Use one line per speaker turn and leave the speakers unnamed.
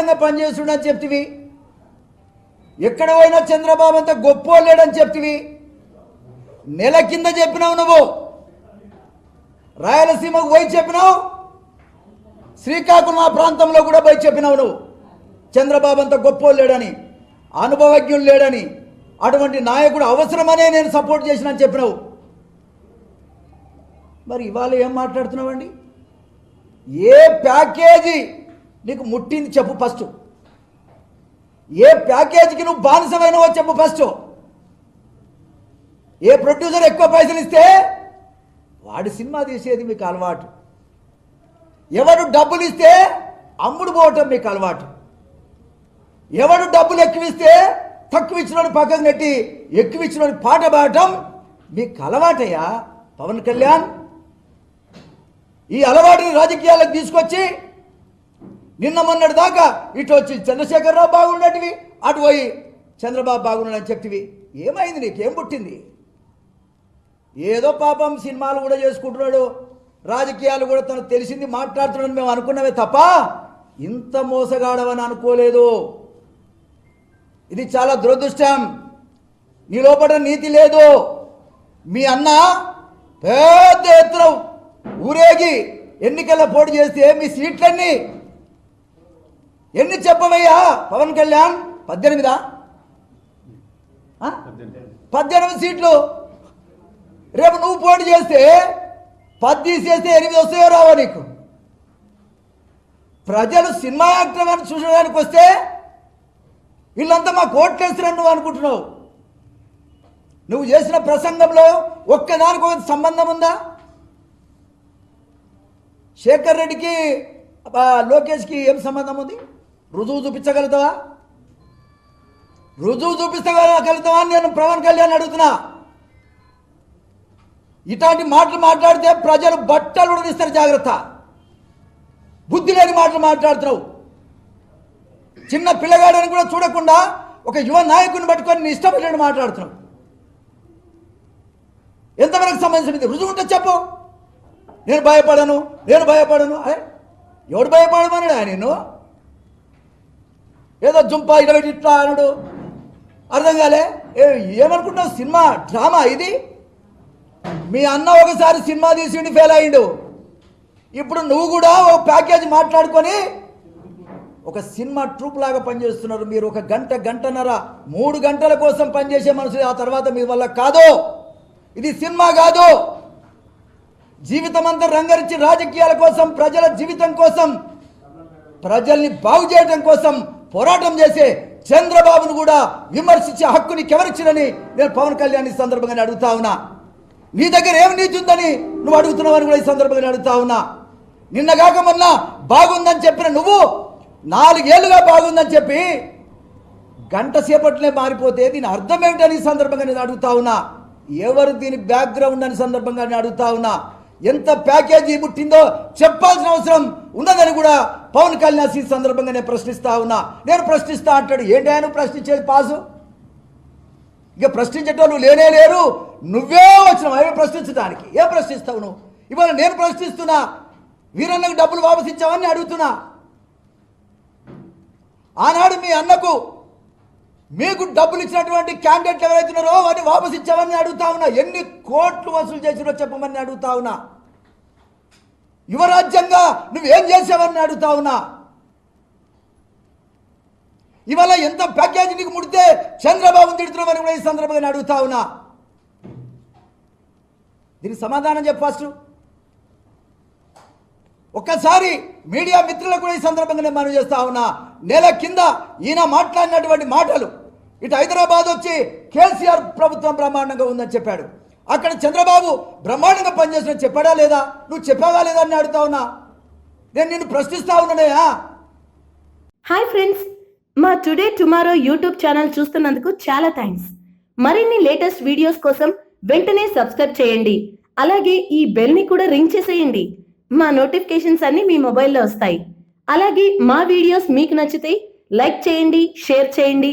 బ్రహ్మాండంగా పనిచేస్తుండని చెప్తివి. ఎక్కడ పోయినా చంద్రబాబు అంత గొప్ప లేడని చెప్తివి. నెల కింద చెప్పినావు నువ్వు. రాయలసీమకు పోయి చెప్పినావు. శ్రీకాకుళం ఆ ప్రాంతంలో కూడా పోయి చెప్పినావు నువ్వు. చంద్రబాబు అంత గొప్ప లేడని అనుభవజ్ఞులు లేడని అటువంటి నాయకుడు అవసరమనే నేను సపోర్ట్ చేసిన చెప్పినావు. మరి ఇవాళ ఏం మాట్లాడుతున్నావండి ఏ ప్యాకేజీ నీకు ముట్టింది చెప్పు ఫస్ట్. ఏ ప్యాకేజీకి నువ్వు బానిసమైనవో చెప్పు ఫస్ట్. ఏ ప్రొడ్యూసర్ ఎక్కువ పైసలు ఇస్తే వాడి సినిమా తీసేది మీకు అలవాటు. ఎవడు డబ్బులు ఇస్తే అమ్ముడు పోవటం మీకు అలవాటు. ఎవడు డబ్బులు ఎక్కువిస్తే తక్కువ ఇచ్చినోని పక్కకు నెట్టి ఎక్కువ ఇచ్చినోని పాట పాడటం మీకు అలవాటయ్యా పవన్ కళ్యాణ్. ఈ అలవాటుని రాజకీయాలకు తీసుకొచ్చి నిన్న మొన్నటి దాకా ఇటు వచ్చి చంద్రశేఖరరావు బాగుండేటివి అటు పోయి చంద్రబాబు బాగున్నాడని చెప్తివి ఏమైంది నీకేం పుట్టింది? ఏదో పాపం సినిమాలు కూడా చేసుకుంటున్నాడు రాజకీయాలు కూడా తనకు తెలిసింది మాట్లాడుతున్నాడని మేము అనుకున్నవే తప్ప ఇంత మోసగాడవని అనుకోలేదు. ఇది చాలా దురదృష్టం. నీ లోపల నీతి లేదు. మీ అన్న పెద్ద ఎత్తున ఊరేగి ఎన్నికల్లో పోటీ చేస్తే మీ సీట్లన్నీ ఎన్ని చెప్పవయ్యా? పవన్ కళ్యాణ్ పద్దెనిమిదా? పద్దెనిమిది సీట్లు. రేపు నువ్వు పోటీ చేస్తే పది తీసేస్తే ఎనిమిది వస్తాయో రావా నీకు. ప్రజలు సినిమా యాక్టర్ అని చూసడానికి వస్తే వీళ్ళంతా మా కోట్లేస్తారని నువ్వు అనుకుంటున్నావు. నువ్వు చేసిన ప్రసంగంలో ఒక్కదానికి ఒక సంబంధం ఉందా? శేఖర్ రెడ్డికి లోకేష్కి ఏం సంబంధం ఉంది? రుజువు చూపించగలుగుతావా? రుజువు చూపించగలుగుతావా అని నేను పవన్ కళ్యాణ్ అడుగుతున్నా. ఇట్లాంటి మాటలు మాట్లాడితే ప్రజలు బట్టలు ఉడదీస్తారు జాగ్రత్త. బుద్ధి లేని మాటలు మాట్లాడుతున్నావు. చిన్న పిల్లగాడని కూడా చూడకుండా ఒక యువ నాయకుని పట్టుకొని నీ ఇష్టపడినట్టు మాట్లాడుతున్నావు. ఎంతవరకు సంబంధించినది రుజువు ఉంటే చెప్పు. నేను భయపడను నేను భయపడను. అరే ఎవడు భయపడమన్నాడా నేను ఏదో జుంపా ఇడబెట్టి ఇట్లా అనడు అర్థం కాలే? ఏమనుకుంటావు ఏమనుకుంటున్నావు? సినిమా డ్రామా ఇది? మీ అన్న ఒకసారి సినిమా తీసిండి ఫెయిల్ అయ్యిండు. ఇప్పుడు నువ్వు కూడా ఒక ప్యాకేజ్ మాట్లాడుకొని ఒక సినిమా ట్రూప్ లాగా పనిచేస్తున్నారు. మీరు ఒక గంట గంటన్నర మూడు గంటల కోసం పనిచేసే మనుషులు ఆ తర్వాత మీ వల్ల కాదు. ఇది సినిమా కాదు. జీవితం అంతా రంగరించి రాజకీయాల కోసం ప్రజల జీవితం కోసం ప్రజల్ని బాగు చేయడం కోసం పోరాటం చేసే చంద్రబాబును కూడా విమర్శించే హక్కు నీకు నేను పవన్ కళ్యాణ్ ఈ సందర్భంగా అడుగుతా ఉన్నా. నీ దగ్గర ఏమి నీతి ఉందని నువ్వు అడుగుతున్నావని కూడా ఈ సందర్భంగా అడుగుతా ఉన్నా. నిన్న కాక మొన్న బాగుందని చెప్పిన నువ్వు నాలుగేళ్ళుగా బాగుందని చెప్పి గంట సేపట్లే మారిపోతే దీని అర్థం ఏమిటని ఈ సందర్భంగా నేను అడుగుతా ఉన్నా. ఎవరు దీని బ్యాక్గ్రౌండ్ అని సందర్భంగా నేను అడుగుతా ఉన్నా. ఎంత ప్యాకేజీ పుట్టిందో చెప్పాల్సిన అవసరం ఉన్నదని కూడా పవన్ కళ్యాణ్ ఈ సందర్భంగా నేను ప్రశ్నిస్తా ఉన్నా. నేను ప్రశ్నిస్తా అంటాడు ఏంటి ఆయన ప్రశ్నించేది పాసు ఇక ప్రశ్నించేటోళ్ళు లేనే లేరు. నువ్వే వచ్చినావు అవి ప్రశ్నించడానికి? ఏం ప్రశ్నిస్తావు నువ్వు? ఇవాళ నేను ప్రశ్నిస్తున్నా వీరన్నకు డబ్బులు వాపసిచ్చావని అడుగుతున్నా. ఆనాడు మీ అన్నకు మీకు డబ్బులు ఇచ్చినటువంటి క్యాండిడేట్లు ఎవరైతున్నారో వాటిని వాపసు ఇచ్చామని అడుగుతా ఉన్నా. ఎన్ని కోట్లు వసూలు చేసినో చెప్పమని అడుగుతా ఉన్నా. యువరాజ్యంగా నువ్వేం చేసావని అడుగుతా ఉన్నా. ఇవాళ ఎంత ప్యాకేజీ నీకు ముడితే చంద్రబాబు తిడుతున్నామని కూడా ఈ సందర్భంగా అడుగుతా ఉన్నా. దీనికి సమాధానం చెప్పు ఫస్ట్. ఒక్కసారి మీడియా మిత్రులకు కూడా ఈ సందర్భంగా నేను మనం చేస్తా ఉన్నా. నెల కింద ఈయన మాట్లాడినటువంటి మాటలు ఇటు హైదరాబాద్ వచ్చి కేసీఆర్ ప్రభుత్వం బ్రహ్మాండంగా ఉందని చెప్పాడు. అక్కడ చంద్రబాబు బ్రహ్మాండంగా పనిచేసిన చెప్పాడా లేదా? నువ్వు చెప్పావా లేదా అని అడుగుతా ఉన్నా. నేను నిన్ను ప్రశ్నిస్తా ఉన్నానయ్యా
హాయ్ ఫ్రెండ్స్. మా టుడే టుమారో యూట్యూబ్ ఛానల్ చూస్తున్నందుకు చాలా థ్యాంక్స్. మరిన్ని లేటెస్ట్ వీడియోస్ కోసం వెంటనే సబ్స్క్రైబ్ చేయండి. అలాగే ఈ బెల్ని కూడా రింగ్ చేసేయండి. మా నోటిఫికేషన్స్ అన్నీ మీ మొబైల్లో వస్తాయి. అలాగే మా వీడియోస్ మీకు నచ్చితే లైక్ చేయండి షేర్ చేయండి.